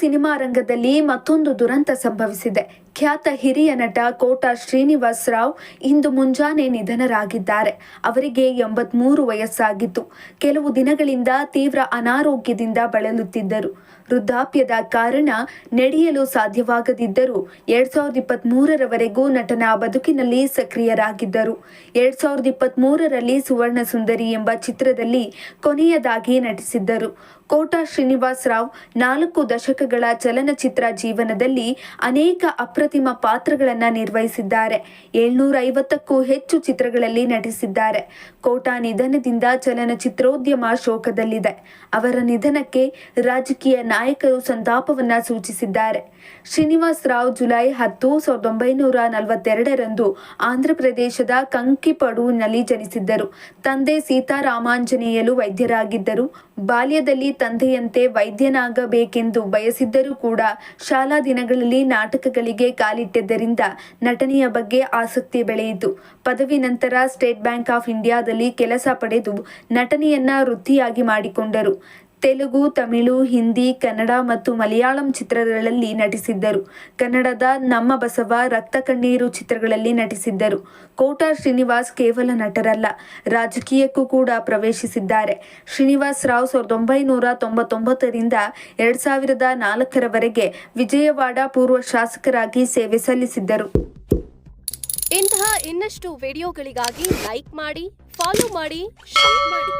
Cinema ರಂಗದಲ್ಲಿ ಮತ್ತೊಂದು ದುರಂತ ಸಂಭವಿಸಿದೆ. ಖ್ಯಾತ ಹಿರಿಯ ನಟ ಕೋಟಾ ಶ್ರೀನಿವಾಸ್ ರಾವ್ ಇಂದು ಮುಂಜಾನೆ ನಿಧನರಾಗಿದ್ದಾರೆ. ಅವರಿಗೆ ಎಂಬತ್ಮೂರು ವಯಸ್ಸಾಗಿತ್ತು. ಕೆಲವು ದಿನಗಳಿಂದ ತೀವ್ರ ಅನಾರೋಗ್ಯದಿಂದ ಬಳಲುತ್ತಿದ್ದರು. ವೃದ್ಧಾಪ್ಯದ ಕಾರಣ ನಡೆಯಲು ಸಾಧ್ಯವಾಗದಿದ್ದರೂ ಎರಡ್ ಸಾವಿರದ ಇಪ್ಪತ್ತ್ ನಟನ ಬದುಕಿನಲ್ಲಿ ಸಕ್ರಿಯರಾಗಿದ್ದರು. ಎರಡ್ ಸಾವಿರದ ಇಪ್ಪತ್ತ್ ಮೂರರಲ್ಲಿ ಸುವರ್ಣ ಸುಂದರಿ ಎಂಬ ಚಿತ್ರದಲ್ಲಿ ಕೊನೆಯದಾಗಿ ನಟಿಸಿದ್ದರು. ಕೋಟಾ ಶ್ರೀನಿವಾಸ್ ರಾವ್ ನಾಲ್ಕು ದಶಕಗಳ ಚಲನಚಿತ್ರ ಜೀವನದಲ್ಲಿ ಅನೇಕ ಅಪ್ರತಿಮ ಪಾತ್ರಗಳನ್ನು ನಿರ್ವಹಿಸಿದ್ದಾರೆ. ಏಳ್ನೂರ ಐವತ್ತಕ್ಕೂ ಹೆಚ್ಚು ಚಿತ್ರಗಳಲ್ಲಿ ನಟಿಸಿದ್ದಾರೆ. ಕೋಟಾ ನಿಧನದಿಂದ ಚಲನಚಿತ್ರೋದ್ಯಮ ಶೋಕದಲ್ಲಿದೆ. ಅವರ ನಿಧನಕ್ಕೆ ರಾಜಕೀಯ ನಾಯಕರು ಸಂತಾಪವನ್ನ ಸೂಚಿಸಿದ್ದಾರೆ. ಶ್ರೀನಿವಾಸ್ ರಾವ್ ಜುಲೈ ಹತ್ತು, ಸಾವಿರದ ಒಂಬೈನೂರ ನಲವತ್ತೆರಡರಂದು ಆಂಧ್ರಪ್ರದೇಶದ ಕಂಕಿಪಡುನಲ್ಲಿ ಜನಿಸಿದ್ದರು. ತಂದೆ ಸೀತಾರಾಮಾಂಜನೇಯಲು ವೈದ್ಯರಾಗಿದ್ದರು. ಬಾಲ್ಯದಲ್ಲಿ ತಂದೆಯಂತೆ ವೈದ್ಯನಾಗಬೇಕೆಂದು ಬಯಸಿದ್ದರೂ ಕೂಡ ಶಾಲಾ ದಿನಗಳಲ್ಲಿ ನಾಟಕಗಳಿಗೆ ಕಾಲಿಟ್ಟಿದ್ದರಿಂದ ನಟನೆಯ ಬಗ್ಗೆ ಆಸಕ್ತಿ ಬೆಳೆಯಿತು. ಪದವಿ ನಂತರ ಸ್ಟೇಟ್ ಬ್ಯಾಂಕ್ ಆಫ್ ಇಂಡಿಯಾದಲ್ಲಿ ಕೆಲಸ ಪಡೆದು ನಟನೆಯನ್ನ ವೃತ್ತಿಯಾಗಿ ಮಾಡಿಕೊಂಡರು. ತೆಲುಗು, ತಮಿಳು, ಹಿಂದಿ, ಕನ್ನಡ ಮತ್ತು ಮಲಯಾಳಂ ಚಿತ್ರಗಳಲ್ಲಿ ನಟಿಸಿದ್ದರು. ಕನ್ನಡದ ನಮ್ಮ ಬಸವ ರಕ್ತ ಕಣ್ಣೀರು ಚಿತ್ರಗಳಲ್ಲಿ ನಟಿಸಿದ್ದರು. ಕೋಟ ಶ್ರೀನಿವಾಸ್ ಕೇವಲ ನಟರಲ್ಲ, ರಾಜಕೀಯಕ್ಕೂ ಕೂಡ ಪ್ರವೇಶಿಸಿದ್ದಾರೆ. ಶ್ರೀನಿವಾಸ್ ರಾವ್ ಸಾವಿರದ ಒಂಬೈನೂರ ತೊಂಬತ್ತೊಂಬತ್ತರಿಂದ ಎರಡ್ ಸಾವಿರದ ನಾಲ್ಕರವರೆಗೆ ವಿಜಯವಾಡ ಪೂರ್ವ ಶಾಸಕರಾಗಿ ಸೇವೆ ಸಲ್ಲಿಸಿದ್ದರು. ಇಂತಹ ಇನ್ನಷ್ಟು ವಿಡಿಯೋಗಳಿಗಾಗಿ ಲೈಕ್ ಮಾಡಿ, ಫಾಲೋ ಮಾಡಿ, ಶೇರ್ ಮಾಡಿ.